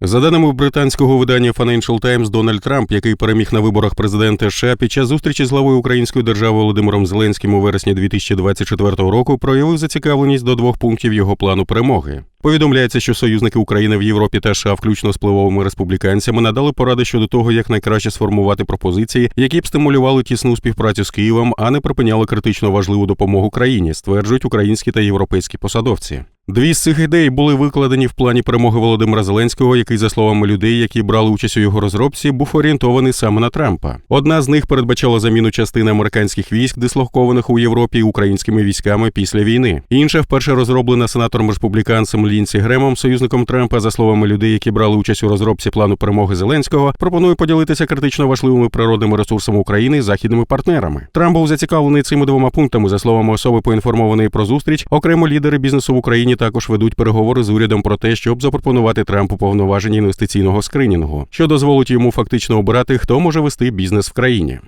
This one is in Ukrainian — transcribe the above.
За даними британського видання Financial Times, Дональд Трамп, який переміг на виборах президента США під час зустрічі з главою української держави Володимиром Зеленським у вересні 2024 року, проявив зацікавленість до двох пунктів його плану перемоги. Повідомляється, що союзники України в Європі та США, включно з впливовими республіканцями, надали поради щодо того, як найкраще сформувати пропозиції, які б стимулювали тісну співпрацю з Києвом, а не припиняли критично важливу допомогу країні, стверджують українські та європейські посадовці. Дві з цих ідей були викладені в плані перемоги Володимира Зеленського, який, за словами людей, які брали участь у його розробці, був орієнтований саме на Трампа. Одна з них передбачала заміну частини американських військ, дислокованих у Європі українськими військами після війни. Інша вперше розроблена сенатором республіканцем Лінсі Гремом, союзником Трампа, за словами людей, які брали участь у розробці плану перемоги Зеленського, пропонує поділитися критично важливими природними ресурсами України з західними партнерами. Трамп був зацікавлений цими двома пунктами, за словами особи, поінформованої про зустріч. Окремо лідери бізнесу в Україні також ведуть переговори з урядом про те, щоб запропонувати Трампу повноваження інвестиційного скринінгу, що дозволить йому фактично обирати, хто може вести бізнес в країні.